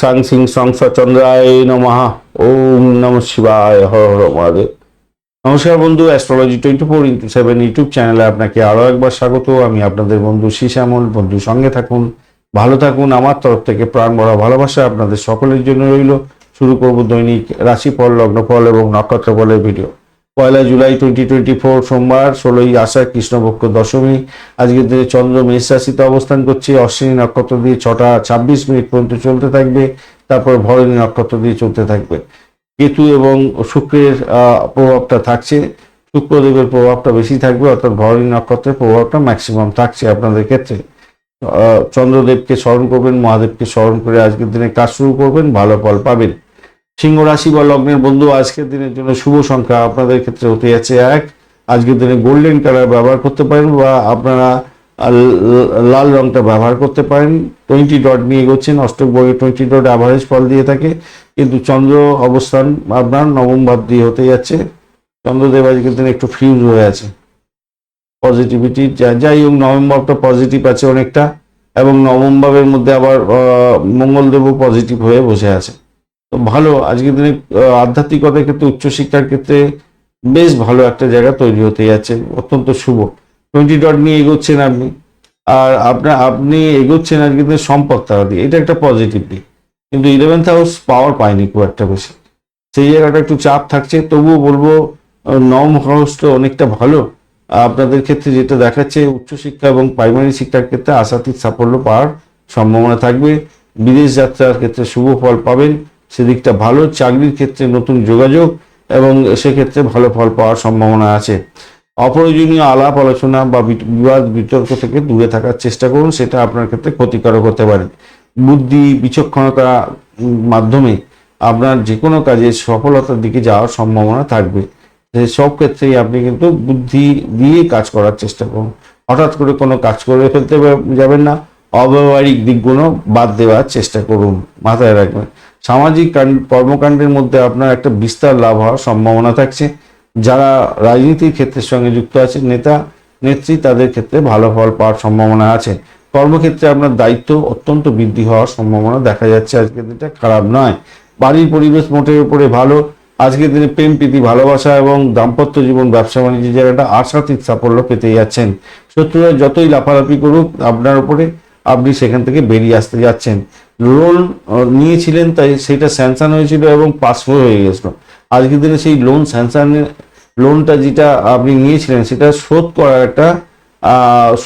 সাং সিং সংস চন্দ্রায় নমঃ ওম নম শিবায় হর হর মহাদেব নমস্কার বন্ধু astrology twenty four into seven YouTube চ্যানেলে আপনাকে আরও একবার স্বাগত। আমি আপনাদের বন্ধু শ্যামল বন্ধু, সঙ্গে থাকুন, ভালো থাকুন। আমার তরফ থেকে প্রাণ ভরা ভালোবাসা আপনাদের সকলের জন্য রইল। শুরু করব দৈনিক রাশিফল, লগ্নফল এবং নক্ষত্রফলের ভিডিও পয়লা জুলাই টোয়েন্টি টোয়েন্টি ফোর সোমবার, ষোলোই আষাঢ় কৃষ্ণপক্ষ দশমী। আজকের দিনে চন্দ্র মেষ রাশিতে অবস্থান করছে। অশ্বিনী নক্ষত্র দিয়ে ছটা ছাব্বিশ মিনিট পর্যন্ত চলতে থাকবে। তারপর ভরণী নক্ষত্র দিয়ে চলতে থাকবে। কেতু এবং শুক্রের প্রভাবটা থাকছে। শুক্রদেবের প্রভাবটা বেশি থাকবে, অর্থাৎ ভরণী নক্ষত্রের প্রভাবটা ম্যাক্সিমাম থাকছে আপনাদের ক্ষেত্রে। চন্দ্রদেবকে স্মরণ করবেন, মহাদেবকে স্মরণ করে আজকের দিনে কাজ শুরু করবেন, ভালো ফল পাবেন। সিংহ রাশি বা লগ্নের বন্ধু আজকের দিনের জন্য শুভ সংখ্যা আপনাদের ক্ষেত্রে হতে যাচ্ছে এক। আজকের দিনে গোল্ডেন কালার ব্যবহার করতে পারেন বা আপনারা লাল রংটা ব্যবহার করতে পারেন। টোয়েন্টি ডট নিয়ে এগোচ্ছেন, অষ্টক বর্গে টোয়েন্টি ডট অ্যাভারেজ ফল দিয়ে থাকে। কিন্তু চন্দ্র অবস্থান আপনার নবম ভাব দিয়ে হতে যাচ্ছে। চন্দ্রদেব আজকের দিনে একটু ফিউজ হয়ে আছে। পজিটিভিটি যাই হোক, নবম ভাবটা পজিটিভ আছে অনেকটা। এবং নবম ভাবের মধ্যে আবার মঙ্গলদেবও পজিটিভ হয়ে বসে আছে। তো ভালো আজকের দিনে আধ্যাত্মিকতার ক্ষেত্রে উচ্চশিক্ষার ক্ষেত্রে বেশ ভালো একটা জায়গা তৈরি হতে যাচ্ছে, অত্যন্ত শুভ। টোয়েন্টি ডট নিয়ে এগোচ্ছেন আপনি। আর আপনার আপনি এগোচ্ছেন আজকের দিনে সম্পদ তারা দিয়ে। এটা একটা পজিটিভ দিক। কিন্তু ইলেভেন্থ হাউস পাওয়ার পায়নি খুব একটা বেশি। সেই জায়গাটা একটু চাপ থাকছে, তবুও বলব নবম হাউসটা অনেকটা ভালো। আপনাদের ক্ষেত্রে যেটা দেখাচ্ছে, উচ্চশিক্ষা এবং প্রাইমারি শিক্ষার ক্ষেত্রে আশাতীত সাফল্য পাওয়ার সম্ভাবনা থাকবে। বিদেশ যাত্রার ক্ষেত্রে শুভ ফল পাবেন। সেদিকটা ভালো, চাকরির ক্ষেত্রে নতুন যোগাযোগ এবং সেক্ষেত্রে ভালো ফল পাওয়ার সম্ভাবনা আছে। অপ্রয়োজনীয় আলাপ, আলোচনা বা বিবাদ, বিতর্ক থেকে দূরে থাকার চেষ্টা করুন, সেটা আপনার ক্ষেত্রে ক্ষতিকারক হতে পারে। বুদ্ধি বিচক্ষণতা মাধ্যমে আপনার যে কোনো কাজে সফলতার দিকে যাওয়ার সম্ভাবনা থাকবে। সব ক্ষেত্রেই আপনি কিন্তু বুদ্ধি দিয়ে কাজ করার চেষ্টা করুন। হঠাৎ করে কোনো কাজ করে ফেলতে যাবেন না। অব্যবহারিক দিকগুলো বাদ দেওয়ার চেষ্টা করুন। মাথায় রাখবেন। সামাজিক কর্মকাণ্ডের মধ্যে আপনার একটা বিস্তার লাভ হওয়ার সম্ভাবনা থাকছে। যারা রাজনীতির ক্ষেত্রের সঙ্গে যুক্ত আছে নেতা, নেত্রী, তাদের ক্ষেত্রে ভালো ফল পাওয়ার সম্ভাবনা আছে। কর্মক্ষেত্রে আপনার দায়িত্ব অত্যন্ত বৃদ্ধি হওয়ার সম্ভাবনা দেখা যাচ্ছে। আজকের দিনটা খারাপ নয়। বাড়ির পরিবেশ মোটের উপরে ভালো। আজকের দিনে প্রেম, প্রীতি, ভালোবাসা এবং দাম্পত্য জীবন, ব্যবসা বাণিজ্যের জায়গাটা আশাতীত সাফল্য পেতে যাচ্ছেন। শত্রুরা যতই লাফালাফি করুক, আপনার উপরে আপনি সেখান থেকে বেরিয়ে আসতে যাচ্ছেন। লোন নিয়েছিলেন, তাই সেটা স্যাংশন হয়েছিল এবং পাস হয়ে গেছিল। আজকের দিনে সেই লোন স্যাংশনের লোনটা যেটা আপনি নিয়েছিলেন, সেটা শোধ করার একটা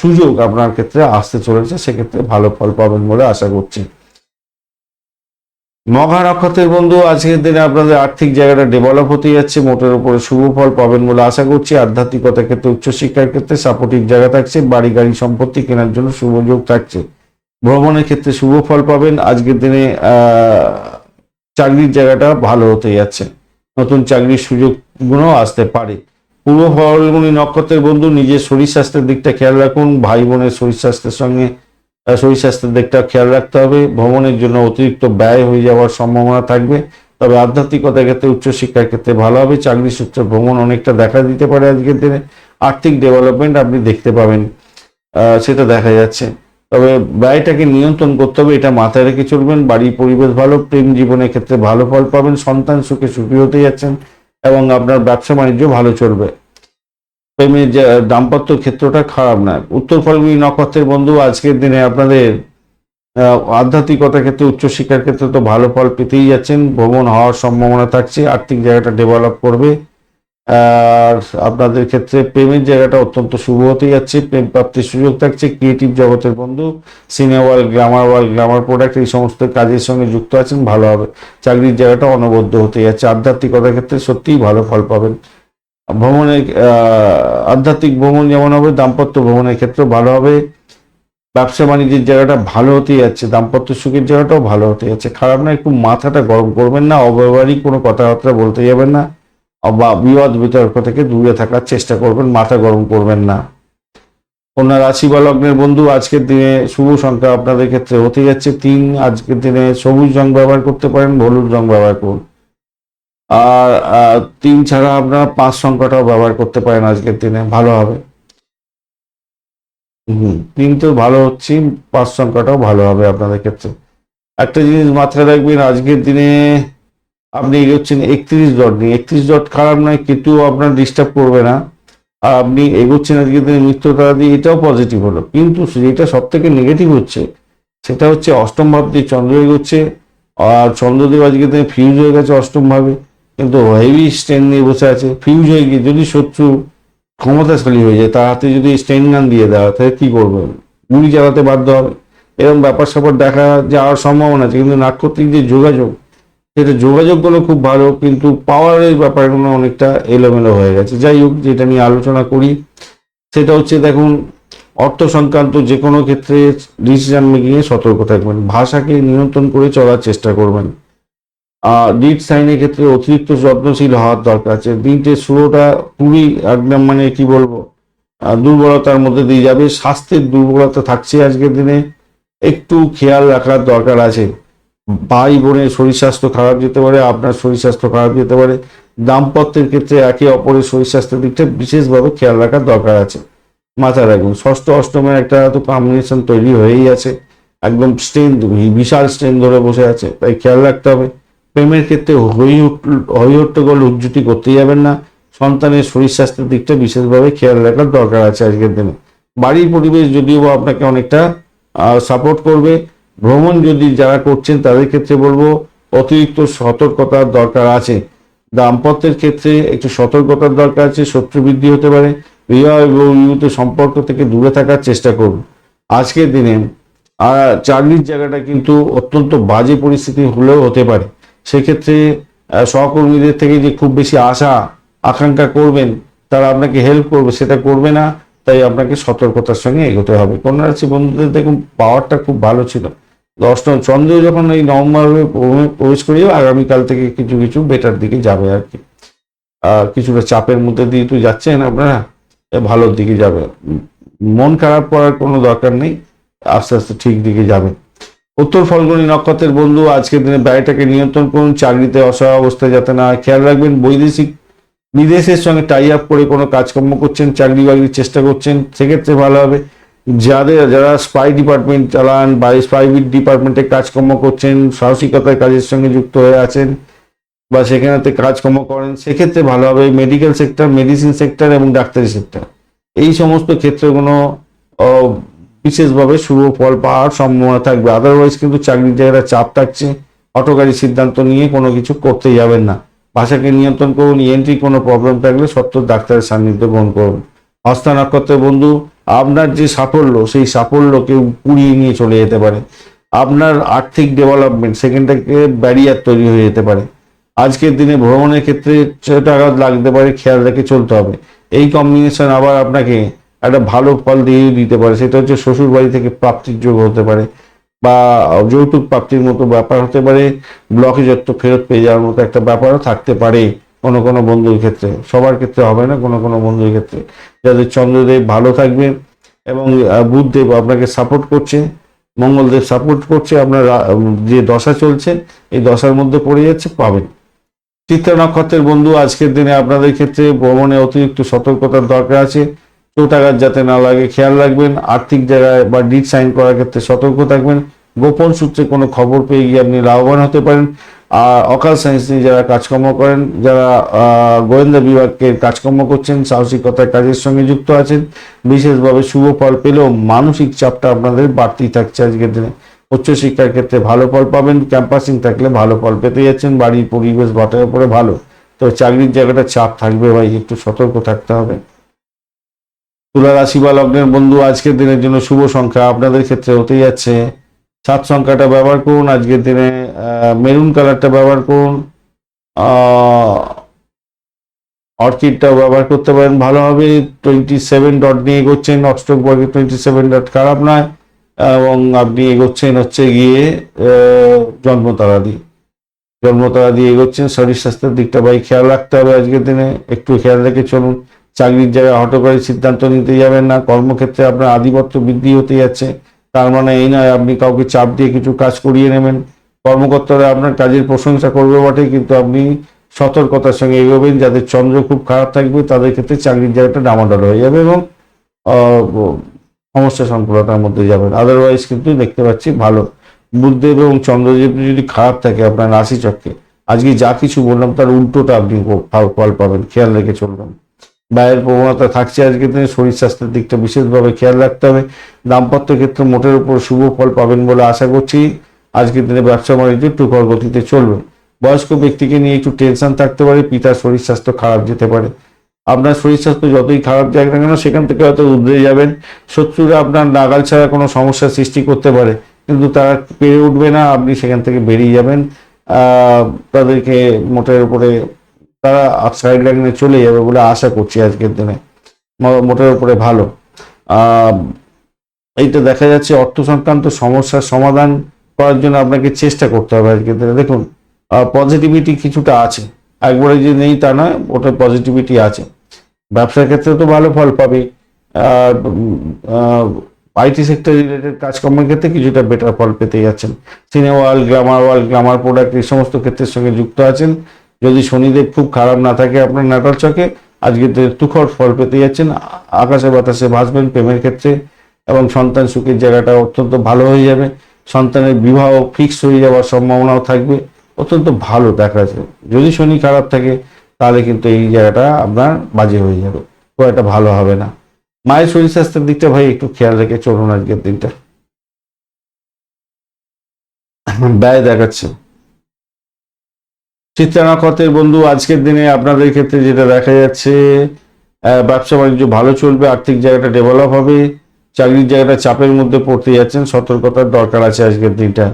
সুযোগ আপনার ক্ষেত্রে আসতে চলেছে, সেক্ষেত্রে ভালো ফল পাবেন বলে আশা করছি। মঘা নক্ষত্রের বন্ধু, আজকের দিনে আপনাদের আর্থিক জায়গাটা ডেভেলপ হতে যাচ্ছে, মোটের উপরে শুভ ফল পাবেন বলে আশা করছি। আধ্যাত্মিকতার ক্ষেত্রে, উচ্চশিক্ষার ক্ষেত্রে সাপোর্টিভ জায়গা থাকছে বাড়ি গাড়ি সম্পত্তি কেনার জন্য শুভ যোগ থাকছে। ভ্রমণের ক্ষেত্রে শুভ ফল পাবেন। আজকের দিনে চাকরির জায়গাটা ভালো হতে যাচ্ছে। নতুন চাকরির সুযোগগুলো আসতে পারে। পূর্ব ফলগুনি নক্ষত্রের বন্ধু, নিজের শরীর স্বাস্থ্যের দিকটা খেয়াল রাখুন। ভাই বোনের শরীর স্বাস্থ্যের সঙ্গে শরীর স্বাস্থ্যের দিকটা খেয়াল রাখতে হবে। ভ্রমণের জন্য অতিরিক্ত ব্যয় হয়ে যাওয়ার সম্ভাবনা থাকবে। তবে আধ্যাত্মিকতার ক্ষেত্রে, উচ্চশিক্ষার ক্ষেত্রে ভালো হবে। চাকরি সূত্রে ভ্রমণ অনেকটা দেখা দিতে পারে আজকের দিনে। আর্থিক ডেভেলপমেন্ট আপনি দেখতে পাবেন। সেটা দেখা যাচ্ছে। তবে ব্যয়টাকে নিয়ন্ত্রণ করতে হবে এটা মাথায় রেখে চলবেন। বাড়ির পরিবেশ ভালো প্রেম জীবনের ক্ষেত্রে ভালো ফল পাবেন সন্তান সুখে সুখী হতে যাচ্ছেন এবং আপনার ব্যবসা বাণিজ্য ভালো চলবে। প্রেমের দাম্পত্য ক্ষেত্রটা খারাপ না উত্তর ফলগুলি নক্ষত্রের বন্ধু আজকের দিনে আপনাদের আহ, আধ্যাত্মিকতার ক্ষেত্রে উচ্চশিক্ষার ক্ষেত্রে তো ভালো ফল পেতেই যাচ্ছেন। ভ্রমণ হওয়ার সম্ভাবনা থাকছে আর্থিক জায়গাটা ডেভেলপ করবে। আর আপনাদের ক্ষেত্রে প্রেমের জায়গাটা অত্যন্ত শুভ হতে যাচ্ছে, প্রেম প্রাপ্তির সুযোগ থাকছে ক্রিয়েটিভ জগতের বন্ধু cinema world glamour world glamour product এই সমস্ত কাজের সঙ্গে যুক্ত আছেন, ভালো হবে। চাকরির জায়গাটা অনবদ্য হতে যাচ্ছে। আধ্যাত্মিকতার ক্ষেত্রে সত্যিই ভালো ফল পাবেন। ভ্রমণের আধ্যাত্মিক ভ্রমণ যেমন হবে, দাম্পত্য ভ্রমণের ক্ষেত্রে ভালো হবে। ব্যবসা বাণিজ্যের জায়গাটা ভালো হতে যাচ্ছে, দাম্পত্য সুখের জায়গাটাও ভালো হতে যাচ্ছে। খারাপ না, একটু মাথাটা গরম করবেন না, অব্যবহারিক কোনো কথাবার্তা বলতে যাবেন না। বা বিবাদ বিতর্ক থেকে দূরে থাকার চেষ্টা করবেন, মাথা গরম করবেন না। কন্যা রাশি বা লগ্নের বন্ধু, আজকের দিনে শুভ সংখ্যা আপনাদের ক্ষেত্রে হতে যাচ্ছে তিন। আজকের দিনে সবুজ রং ব্যবহার করতে পারেন, হলুদ রং ব্যবহার করুন। আর তিন ছাড়া আপনারা পাঁচ সংখ্যাটাও ব্যবহার করতে পারেন আজকের দিনে, ভালো হবে। হুম, তিন তো ভালো হচ্ছে, পাঁচ সংখ্যাটাও ভালো হবে আপনাদের ক্ষেত্রে। একটা জিনিস মাথায় রাখবেন, আজকের দিনে আপনি এগোচ্ছেন একত্রিশ ডট নিয়ে একত্রিশ ডট খারাপ নয়, কিন্তু আপনার ডিস্টার্ব করবে না। আর আপনি এগোচ্ছেন আজকে দিনে মৃত্যু তারা দিয়ে এটাও পজিটিভ হলো। কিন্তু যেটা সব থেকে নেগেটিভ হচ্ছে, সেটা হচ্ছে অষ্টম ভাব দিয়ে চন্দ্র এগোচ্ছে। আর চন্দ্রদেব আজকে দিনে ফিউজ হয়ে গেছে অষ্টম ভাবে। কিন্তু হেভি স্ট্রেন নিয়ে বসে আছে ফিউজ হয়ে গিয়ে যদি শত্রু ক্ষমতাশালী হয়ে যায়, তার হাতে যদি স্টেন গান দিয়ে দেওয়া তাহলে কি করবে? গুলি চালাতে বাধ্য হবে। এরকম ব্যাপার স্যাপার দেখা যাওয়ার সম্ভাবনা আছে, কিন্তু নাক্ষত্রিক যে যোগাযোগ সেটা যোগাযোগগুলো খুব ভালো, কিন্তু পাওয়ারের ব্যাপারগুলো অনেকটা এলোমেলো হয়ে গেছে। যাই হোক, যেটা নিয়ে আলোচনা করি, সেটা হচ্ছে দেখুন, অর্থ সংক্রান্ত যে কোনো ক্ষেত্রে ডিসিশন মেকিংয়ে সতর্ক থাকবেন। ভাষাকে নিয়ন্ত্রণ করে চলার চেষ্টা করবেন। ডিট সাইনের ক্ষেত্রে অতিরিক্ত যত্নশীল হওয়ার দরকার আছে। দিনটে শুরুটা খুবই একদম মানে কি বলব দুর্বলতার মধ্যে দিয়ে যাবে। স্বাস্থ্যের দুর্বলতা থাকছে আজকের দিনে। একটু খেয়াল রাখার দরকার আছে। ভাই বোনের শরীর স্বাস্থ্য খারাপ যেতে পারে, আপনার শরীর স্বাস্থ্য খারাপ যেতে পারে, দাম্পত্যের ক্ষেত্রে একে অপরের শরীর স্বাস্থ্যের দিকটা বিশেষভাবে খেয়াল রাখার দরকার আছে। মাথায় রাখুন ষষ্ঠ অষ্টমের একটা তো কম্বিনেশন তৈরি হয়েই আছে, একদম স্ট্রেন বিশাল স্ট্রেন ধরে বসে আছে, তাই খেয়াল রাখতে হবে। প্রেমের ক্ষেত্রে হই হই হট্টগোল উজ্জুটি করতে যাবেন না, সন্তানের শরীর স্বাস্থ্যের দিকটা বিশেষভাবে খেয়াল রাখার দরকার আছে আজকের দিনে। বাড়ির পরিবেশ যদিও আপনাকে অনেকটা সাপোর্ট করবে ভ্রমণ যদি যারা করছেন, তাদের ক্ষেত্রে বলব অতিরিক্ত সতর্কতার দরকার আছে। দাম্পত্যের ক্ষেত্রে একটু সতর্কতার দরকার আছে, শত্রু বৃদ্ধি হতে পারে। বিবাহ এবং বিবাহিত সম্পর্ক থেকে দূরে থাকার চেষ্টা করুন। আজকের দিনে আর চাকরির জায়গাটা কিন্তু অত্যন্ত বাজে পরিস্থিতি হলেও হতে পারে। সেক্ষেত্রে সহকর্মীদের থেকে যে খুব বেশি আশা, আকাঙ্ক্ষা করবেন, তারা আপনাকে হেল্প করবে, সেটা করবে না। তাই আপনাকে সতর্কতার সঙ্গে এগোতে হবে। কন্যা রাশি বন্ধুদের দেখুন পাওয়ারটা খুব ভালো ছিল। অষ্টম চন্দ্র যখন এই নভেম্বরে প্রবেশ করে যাবে, আগামীকাল থেকে কিছু কিছু বেটার দিকে যাবে আর কি। কিছুটা চাপের মধ্যে দিয়ে তো যাচ্ছেন আপনারা ভালোর দিকে যাবে। মন খারাপ করার কোনো দরকার নেই আস্তে আস্তে ঠিক দিকে যাবে। উত্তর ফলগুনি নক্ষত্রের বন্ধু আজকের দিনে ব্যয়টাকে নিয়ন্ত্রণ করুন চাকরিতে অসহায় অবস্থায় যাতে না খেয়াল রাখবেন বৈদেশিক বিদেশের সঙ্গে টাই আপ করে কোনো কাজকর্ম করছেন চাকরি বাকরির চেষ্টা করছেন সেক্ষেত্রে ভালো হবে। যাদের যারা স্পাই ডিপার্টমেন্ট চালান বা স্পাই ডিপার্টমেন্টে কাজকর্ম করছেন সাহসিকতার কাজের সঙ্গে যুক্ত হয়ে আছেন বা সেখানেতে কাজকর্ম করেন সেক্ষেত্রে ভালো হবে মেডিকেল সেক্টর মেডিসিন সেক্টর এবং ডাক্তারি সেক্টর এই সমস্ত ক্ষেত্রগুলো আহ, বিশেষভাবে শুভ ফল পাওয়ার সম্ভাবনা থাকবে। আদারওয়াইজ কিন্তু চাকরির জায়গাটা চাপ থাকছে অটোকারী সিদ্ধান্ত নিয়ে কোনো কিছু করতে যাবেন না। ভাষাকে নিয়ন্ত্রণ করুন এন্ট্রি কোনো প্রবলেম থাকলে সত্য ডাক্তারের সান্নিধ্য গ্রহণ করুন। হস্তা নক্ষত্রের বন্ধু আপনার যে সাফল্য, সেই সাফল্য কেউ কুড়িয়ে নিয়ে চলে যেতে পারে। আপনার আর্থিক ডেভেলপমেন্ট সেখানটাকে ব্যারিয়ার তৈরি হয়ে যেতে পারে। আজকের দিনে ভ্রমণের ক্ষেত্রে আঘাত লাগতে পারে, খেয়াল রেখে চলতে হবে। এই কম্বিনেশন আবার আপনাকে একটা ভালো ফল দিয়ে দিতে পারে। সেটা হচ্ছে শ্বশুর বাড়ি থেকে প্রাপ্তির যোগ হতে পারে বা যৌতুক প্রাপ্তির মতো ব্যাপার হতে পারে। ব্লকে যত ফেরত পেয়ে যাওয়ার মতো একটা ব্যাপারও থাকতে পারে। কোনো কোনো বন্ধুর ক্ষেত্রে, সবার ক্ষেত্রে হবে না কোনো কোনো বন্ধুর ক্ষেত্রে। যাদের চন্দ্রদেব ভালো থাকবে এবং বুধদেব আপনাকে সাপোর্ট করছে, মঙ্গলদেব সাপোর্ট করছে, আপনার যে দশা চলছে, এই দশার মধ্যে পড়ে যাচ্ছে, পাবেন। চিত্রা নক্ষত্রের বন্ধু, আজকের দিনে আপনাদের ক্ষেত্রে ভ্রমণে অতিরিক্ত সতর্কতার দরকার আছে। চোটাঘাত যাতে না লাগে, খেয়াল রাখবেন। আর্থিক জায়গায় বা ডিট সাইন করার ক্ষেত্রে সতর্ক থাকবেন। গোপন সূত্রে কোনো খবর পেয়ে গিয়ে আপনি লাভবান হতে পারেন। আর অকাল সায়েন্স নিয়ে যারা কাজকর্ম করেন, যারা গোয়েন্দা বিভাগকে কাজকর্ম করছেন সাহসিকতার কাজের সঙ্গে যুক্ত আছেন, বিশেষভাবে শুভ ফল পেলেও মানসিক চাপটা আপনাদের বাড়তি থাকছে আজকের দিনে। উচ্চশিক্ষার ক্ষেত্রে ভালো ফল পাবেন, ক্যাম্পাসিং থাকলে ভালো ফল পেতে যাচ্ছেন, বাড়ির পরিবেশ বাটার উপরে ভালো। তো চাকরির জায়গাটা চাপ থাকবে ভাই, একটু সতর্ক থাকতে হবে। তুলা রাশি বা লগ্নের বন্ধু আজকের দিনের জন্য শুভ সংখ্যা আপনাদের ক্ষেত্রে হতে যাচ্ছে। সাত সংখ্যাটা ব্যবহার করুন আজকের দিনে। মেরুন কালারটা ব্যবহার করুন অর্কিডটাও ব্যবহার করতে পারেন ভালো হবে টোয়েন্টি সেভেন ডট নিয়ে এগোচ্ছেন অষ্টক বর্গে টোয়েন্টি সেভেন ডট খারাপ নয় এবং আপনি এগোচ্ছেন হচ্ছে গিয়ে আহ, জন্মতারা দিয়ে জন্মতারা দিয়ে এগোচ্ছেন শরীর স্বাস্থ্যের দিকটা ভাই খেয়াল রাখতে হবে আজকের দিনে একটু খেয়াল রেখে চলুন চাকরির জায়গায় হটকারী সিদ্ধান্ত নিতে যাবেন না কর্মক্ষেত্রে আপনার আধিপত্য বৃদ্ধি হতে যাচ্ছে তার মানে এই নয় আপনি কাউকে চাপ দিয়ে কিছু কাজ করিয়ে নেবেন কর্মকর্তারা আপনার কাজের প্রশংসা করবে বটে, কিন্তু আপনি সতর্কতার সঙ্গে এগোবেন যাদের চন্দ্র খুব খারাপ থাকবে, তাদের ক্ষেত্রে চাকরির জায়গাটা ডামাডল হয়ে যাবে এবং সমস্যা সংকুলতার মধ্যে যাবেন। আদারওয়াইজ কিন্তু দেখতে পাচ্ছি ভালো। বুদ্ধদেব এবং চন্দ্রদেব যদি খারাপ থাকে আপনার রাশি চক্রে আজকে যা কিছু বললাম তার উল্টোটা আপনি ফল- পাবেন, খেয়াল রেখে চলবেন। ব্যয়ের প্রবণতা থাকছে আজকে দিনে, শরীর স্বাস্থ্যের দিকটা বিশেষভাবে খেয়াল রাখতে হবে। দাম্পত্য ক্ষেত্রে মোটের উপর শুভ ফল পাবেন বলে আশা করছি। আজকের দিনে ব্যবসা বাণিজ্য একটু গতিতে চলবে। বয়স্ক ব্যক্তিকে নিয়ে একটু টেনশন থাকতে পারে, পিতার শরীর স্বাস্থ্য খারাপ যেতে পারে। আপনার শরীর স্বাস্থ্য যতই খারাপ যাক না কেন, সেখান থেকে হয়তো উদ্রে যাবেন। শত্রুরা আপনার নাগাল ছাড়া কোনো সমস্যা সৃষ্টি করতে পারে, কিন্তু তারা পেরে উঠবে না, আপনি সেখান থেকে বেরিয়ে যাবেন। তাদেরকে মোটের উপরে তারা সাইড লাইনে চলে যাবে বলে আশা করছি আজকের দিনে। মোটের উপরে ভালো। এইটা দেখা যাচ্ছে অর্থ সংক্রান্ত সমস্যার সমাধান। করার জন্য আপনাকে চেষ্টা করতে হবে আজকে। দেখুন পজিটিভিটি কিছুটা আছে। একবারে যে নেই তা নয় ওটা পজিটিভিটি আছে। ব্যবসার ক্ষেত্রে তো ভালো ফল পাবে। আইটি সেক্টর রিলেটেড কাজকর্মের ক্ষেত্রে কিছুটা বেটার ফল পেতে যাচ্ছেন। Cinema world glamour world glamour product এই সমস্ত ক্ষেত্রের সঙ্গে যুক্ত আছেন। যদি শনিদেব খুব খারাপ না থাকে আপনার নাটাল চকে, আজকে তুখর ফল পেতে যাচ্ছেন। আকাশে বাতাসে ভাসবেন প্রেমের ক্ষেত্রে এবং সন্তান সুখের জায়গাটা অত্যন্ত ভালো হয়ে যাবে। সন্তানের বিবাহ ফিক্স হয়ে যাওয়ার সম্ভাবনাও থাকবে। অত্যন্ত ভালো দেখা যাচ্ছে যদি শনি খারাপ থাকে, তাহলে কিন্তু এই জায়গাটা আপনার বাজে হয়ে যাবে। খুব একটা ভালো হবে না। মায়ের শরীর স্বাস্থ্যের দিকটা ভাই একটু খেয়াল রেখে চলুন আজকের দিনটা। ব্যয় দেখাচ্ছে। চিত্রা নক্ষত্রের বন্ধু, আজকের দিনে আপনাদের ক্ষেত্রে যেটা দেখা যাচ্ছে ব্যবসা বাণিজ্য ভালো চলবে, আর্থিক জায়গাটা ডেভেলপ হবে। চাকরির জায়গাটা চাপের মধ্যে পড়তে যাচ্ছেন, সতর্কতার দরকার আছে আজকের দিনটা।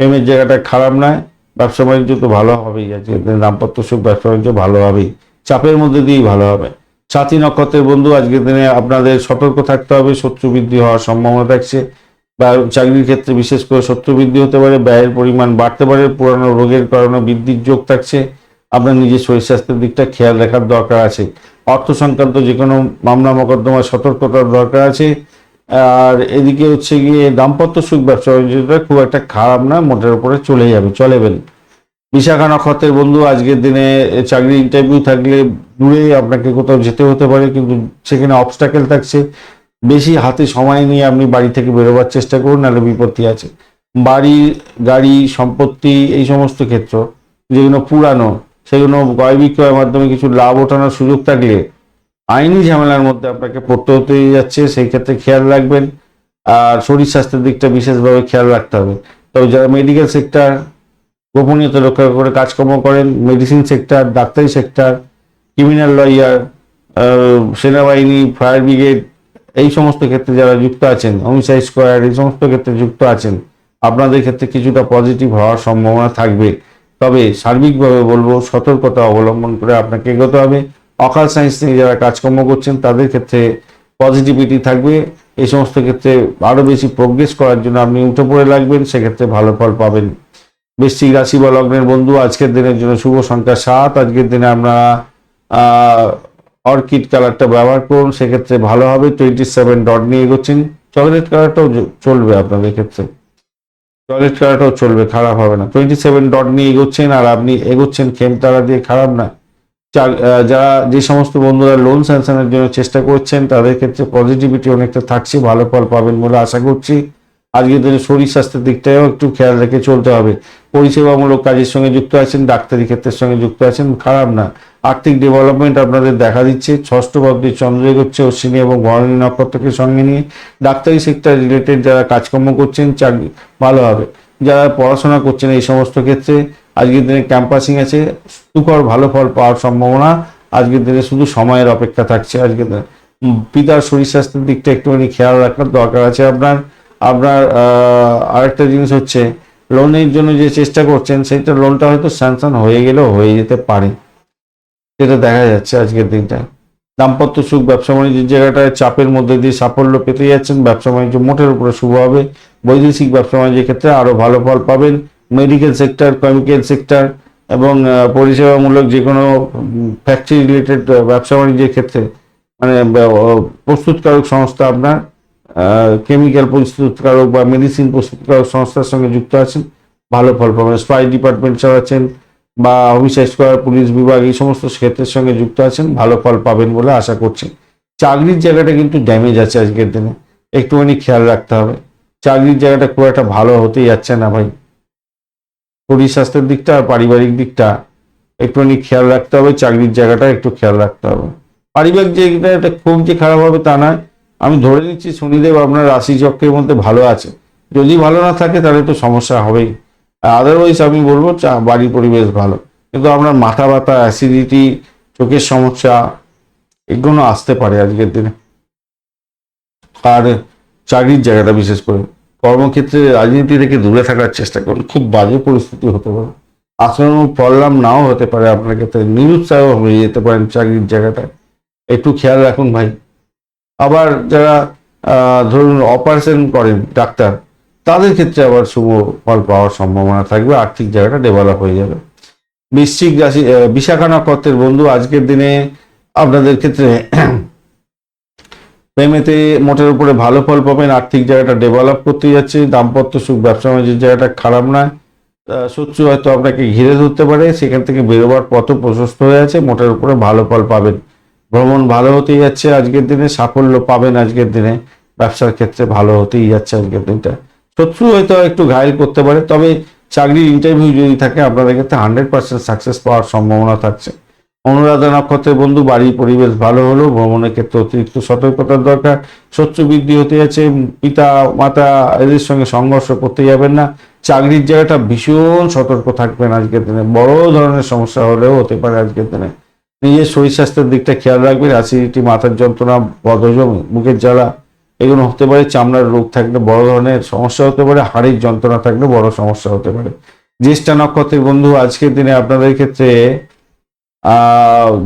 প্রেমের জায়গাটা খারাপ নয়, ব্যবসা বাণিজ্য তো ভালো হবেই আজকের দিনে, দাম্পত্য সুখ, ব্যবসা বাণিজ্য ভালো হবেই, চাপের মধ্যে দিয়েই ভালো হবে। সাথী নক্ষত্রের বন্ধু, আজকের দিনে আপনাদের সতর্ক থাকতে হবে, শত্রু বৃদ্ধি হওয়ার সম্ভাবনা থাকছে, বা চাকরির ক্ষেত্রে বিশেষ করে শত্রু বৃদ্ধি হতে পারে, ব্যয়ের পরিমাণ বাড়তে পারে, পুরানো রোগের কারণে বৃদ্ধির যোগ থাকছে, আপনার নিজের শরীর স্বাস্থ্যের দিকটা খেয়াল রাখার দরকার আছে। অর্থ সংক্রান্ত যে কোনো মামলা মোকদ্দমা সতর্কতার দরকার আছে আর এদিকে হচ্ছে গিয়ে দাম্পত্য সুখ ব্যবসা খুব একটা খারাপ না, মোটের উপরে চলে যাবে চলেবেন বিশাখা নক্ষত্রের বন্ধু, আজকের দিনে চাকরি ইন্টারভিউ থাকলে দূরে আপনাকে কোথাও যেতে হতে পারে, কিন্তু সেখানে অবস্টাকেল থাকছে। বেশি হাতে সময় নিয়ে আপনি বাড়ি থেকে বেরোবার চেষ্টা করুন, নাহলে বিপত্তি আছে। বাড়ি, গাড়ি, সম্পত্তি, এই সমস্ত ক্ষেত্র, যেগুলো পুরানো, সেগুলো ক্রয় বিক্রয়ের মাধ্যমে কিছু লাভ ওঠানোর সুযোগ থাকলে আইনি ঝামেলার মধ্যে আপনাকে পড়তে হতে যাচ্ছে, সেই ক্ষেত্রে খেয়াল রাখবেন। আর শরীর স্বাস্থ্যের দিকটা বিশেষভাবে খেয়াল রাখতে হবে। তবে যারা মেডিকেল সেক্টর গোপনীয়তা রক্ষা করে কাজকর্ম করেন মেডিসিন সেক্টর ডাক্তারি সেক্টর ক্রিমিনাল লয়ার সেনাবাহিনী ফায়ার ব্রিগেড এই সমস্ত ক্ষেত্রে যারা যুক্ত আছেন হোমিসাইড স্কোয়ার এই সমস্ত ক্ষেত্রে যুক্ত আছেন, আপনাদের ক্ষেত্রে কিছুটা পজিটিভ হওয়ার সম্ভাবনা থাকবে। তবে সার্বিকভাবে বলব, সতর্কতা অবলম্বন করে আপনাকে এগোতে হবে। অকাল সায়েন্স নিয়ে যারা কাজকর্ম করছেন, তাদের ক্ষেত্রে পজিটিভিটি থাকবে। এই সমস্ত ক্ষেত্রে আরও বেশি প্রোগ্রেস করার জন্য আপনি উঠে পড়ে লাগবেন, সেক্ষেত্রে ভালো ফল পাবেন। বৃশ্চিক রাশি বা লগ্নের বন্ধু, আজকের দিনের জন্য শুভ সংখ্যা সাত। আজকের দিনে আমরা অর্কিড কালারটা ব্যবহার করুন, সেক্ষেত্রে ভালো হবে। টোয়েন্টি সেভেন ডট নিয়ে এগোচ্ছেন। চকলেট কালারটাও চলবে আপনাদের ক্ষেত্রে। চকলেট কালারটাও চলবে, খারাপ হবে না। টোয়েন্টি সেভেন ডট নিয়ে এগোচ্ছেন, আর আপনি এগোচ্ছেন, খেম তারা দিয়ে, খারাপ না। যারা যে সমস্ত বন্ধুরা লোন স্যাংশনের জন্য চেষ্টা করছেন, তাদের ক্ষেত্রে পজিটিভিটি অনেকটা থাকছে, ভালো ফল পাবেন বলে আশা করছি। আজকের দিনে শরীর স্বাস্থ্যের দিকটাও একটু খেয়াল রেখে চলতে হবে। পরিষেবামূলক কাজের সঙ্গে যুক্ত আছেন, ডাক্তারি ক্ষেত্রের সঙ্গে যুক্ত আছেন, খারাপ না। আর্থিক ডেভেলপমেন্ট আপনাদের দেখা দিচ্ছে। ষষ্ঠ ভাবদি চন্দ্র এগোচ্ছে অশ্বিনী এবং ভরণী নক্ষত্রকে সঙ্গে নিয়ে। ডাক্তারি সেক্টর রিলেটেড যারা কাজকর্ম করছেন চাকরি ভালো হবে। যারা পড়াশোনা করছেন এই সমস্ত ক্ষেত্রে আজকের দিনে ক্যাম্পাসিং আছে, সুখর ভালো ফল পাওয়ার সম্ভাবনা। আজকের দিনে শুধু সময়ের অপেক্ষা থাকছে আজকের দিনে। পিতার শরীর স্বাস্থ্যের দিকটা একটুখানি খেয়াল রাখার দরকার আছে আপনার। আপনার আরেকটা জিনিস হচ্ছে লোনের জন্য যে চেষ্টা করছেন, সেটা লোনটা হয়তো স্যাংশন হয়ে গেলেও হয়ে যেতে পারে। সেটা দেখা যাচ্ছে আজকের দিনটা। দাম্পত্য সুখ, ব্যবসা বাণিজ্যের জায়গাটায় চাপের মধ্যে দিয়ে সাফল্য পেতে যাচ্ছেন, ব্যবসা বাণিজ্য মোটের উপরে শুভ হবে। বৈদেশিক ব্যবসা বাণিজ্যের ক্ষেত্রে আরও ভালো ফল পাবেন। মেডিকেল সেক্টর কেমিক্যাল সেক্টর এবং পরিষেবামূলক যে কোনো ফ্যাক্টরি রিলেটেড ব্যবসা বাণিজ্যের ক্ষেত্রে মানে প্রস্তুতকারক সংস্থা আপনার কেমিক্যাল প্রস্তুতকারক বা মেডিসিন প্রস্তুতকারক সংস্থার সঙ্গে যুক্ত আছেন, ভালো ফল পাবেন। স্পাই ডিপার্টমেন্ট চালাচ্ছেন, বা হোমিসাইড স্কোয়ার পুলিশ বিভাগ, এই সমস্ত ক্ষেত্রের সঙ্গে যুক্ত আছেন, ভালো ফল পাবেন বলে আশা করছি। চাকরির জায়গাটা কিন্তু ড্যামেজ আছে আজকের দিনে, একটুখানি খেয়াল রাখতে হবে। চাকরির জায়গাটা খুব একটা ভালো হতেই যাচ্ছে না ভাই। শরীর স্বাস্থ্যের দিকটা আর পারিবারিক দিকটা একটুখানি খেয়াল রাখতে হবে, চাকরির জায়গাটা একটু খেয়াল রাখতে হবে। পারিবারিক জায়গাটা এটা খুব যে খারাপ হবে তা নয়। আমি ধরে নিচ্ছি শনিদেব আপনার রাশি চক্রের মধ্যে ভালো আছে। যদি ভালো না থাকে তাহলে একটু সমস্যা হবেই। আদারওয়াইজ আমি বলব বাড়ির পরিবেশ ভালো। কিন্তু আপনার মাথা ব্যথা অ্যাসিডিটি চোখের সমস্যা, এগুলো আসতে পারে আজকের দিনে। আর চাকরির জায়গাটা বিশেষ করে। কর্মক্ষেত্রে রাজনীতি থেকে দূরে থাকার চেষ্টা করুন। খুব বাজে পরিস্থিতি হতে পারে। আচরণ প্রবলেম নাও হতে পারে আপনার ক্ষেত্রে। নিরুৎসাহ হয়ে যেতে পারেন চাকরির জায়গাটায় একটু খেয়াল রাখুন ভাই। আবার যারা ধরুন অপারেশন করেন ডাক্তার, তাদের ক্ষেত্রে আবার শুভ ফল পাওয়ার সম্ভাবনা থাকবে। আর্থিক জায়গাটা ডেভেলপ হয়ে যাবে। বৃশ্চিক রাশি বিশাখা নক্ষত্রের বন্ধু, আজকের দিনে আপনাদের ক্ষেত্রে প্রেমেতে মোটের উপরে ভালো ফল পাবেন, আর্থিক জায়গাটা ডেভেলপ করতে যাচ্ছে, দাম্পত্য সুখ, ব্যবসা বাণিজ্যের জায়গাটা খারাপ নয়। শত্রু হয়তো আপনাকে ঘিরে ধরতে পারে, সেখান থেকে বেরোবার পথ প্রশস্ত হয়ে আছে মোটের উপরে ভালো ফল পাবেন। ভ্রমণ ভালো হতেই যাচ্ছে আজকের দিনে, সাফল্য পাবেন আজকের দিনে, ব্যবসার ক্ষেত্রে ভালো হতেই যাচ্ছে আজকের দিনটা। শত্রু হয়তো একটু ঘায়ল করতে পারে, তবে চাকরির ইন্টারভিউ যদি থাকে, আপনাদের ক্ষেত্রে হান্ড্রেড পার্সেন্ট সাকসেস পাওয়ার সম্ভাবনা থাকছে। অনুরাধা নক্ষত্রের বন্ধু, বাড়ির পরিবেশ ভালো হলো, ভ্রমণের ক্ষেত্রে অতিরিক্ত সতর্কতার দরকার। শত্রু বৃদ্ধি হতে যাচ্ছে, পিতা, মাতা, এদের সঙ্গে সংঘর্ষ করতে যাবেন না। চাকরির জায়গাটা ভীষণ সতর্ক থাকবেন আজকের দিনে। বড় ধরনের সমস্যা হলেও হতে পারে আজকের দিনে। নিজের শরীর স্বাস্থ্যের দিকটা খেয়াল রাখবেন। অ্যাসিডিটি, মাথার যন্ত্রণা, বদহজম, মুখের জ্বালা, এগুলো হতে পারে। চামড়ার রোগ থাকলে বড় ধরনের সমস্যা হতে পারে। হাড়ের যন্ত্রণা থাকলে বড় সমস্যা হতে পারে। জ্যেষ্ঠা নক্ষত্রের বন্ধু, আজকের দিনে আপনাদের ক্ষেত্রে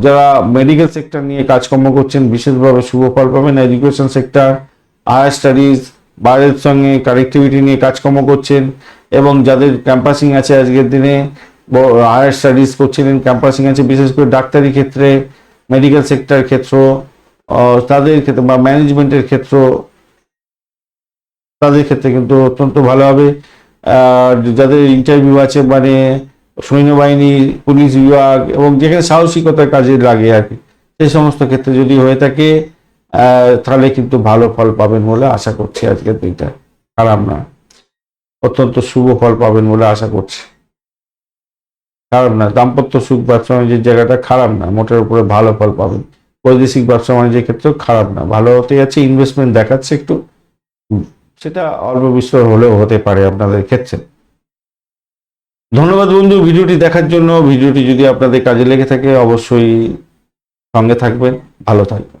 যারা মেডিকেল সেক্টর নিয়ে কাজকর্ম করছেন, বিশেষভাবে শুভ ফল পাবেন। এডুকেশন সেক্টর হায়ার স্টাডিজ বাইরের সঙ্গে কানেক্টিভিটি নিয়ে কাজকর্ম করছেন এবং যাদের ক্যাম্পাসিং আছে আজকের দিনে হায়ার স্টাডিজ করছিলেন ক্যাম্পাসিং আছে, বিশেষ করে ডাক্তারি ক্ষেত্রে মেডিকেল সেক্টর ক্ষেত্র তাদের ক্ষেত্রে বা ম্যানেজমেন্টের ক্ষেত্র, তাদের ক্ষেত্রে কিন্তু অত্যন্ত ভালো হবে। যাদের ইন্টারভিউ আছে মানে সৈন্যবাহিনী, পুলিশ বিভাগ এবং যেখানে সাহসিকতার কাজে লাগে আর কি সেই সমস্ত ক্ষেত্রে যদি হয়ে থাকে তাহলে কিন্তু ভালো ফল পাবেন বলে আশা করছি আজকের দিনটা। খারাপ না অত্যন্ত শুভ ফল পাবেন বলে আশা করছি। খারাপ না, দাম্পত্য সুখ ব্যবসা বাণিজ্যের জায়গাটা খারাপ না, মোটের উপরে ভালো ফল পাবেন। বৈদেশিক ব্যবসা বাণিজ্যের ক্ষেত্রেও খারাপ না, ভালো হতে যাচ্ছে ইনভেস্টমেন্ট দেখাচ্ছে একটু। সেটা অল্প বিস্তর হলেও হতে পারে আপনাদের ক্ষেত্রে। ধন্যবাদ বন্ধু, ভিডিওটি দেখার জন্য। ভিডিওটি যদি আপনাদের কাজে লেগে থাকে, অবশ্যই সঙ্গে থাকবেন। ভালো থাকবেন।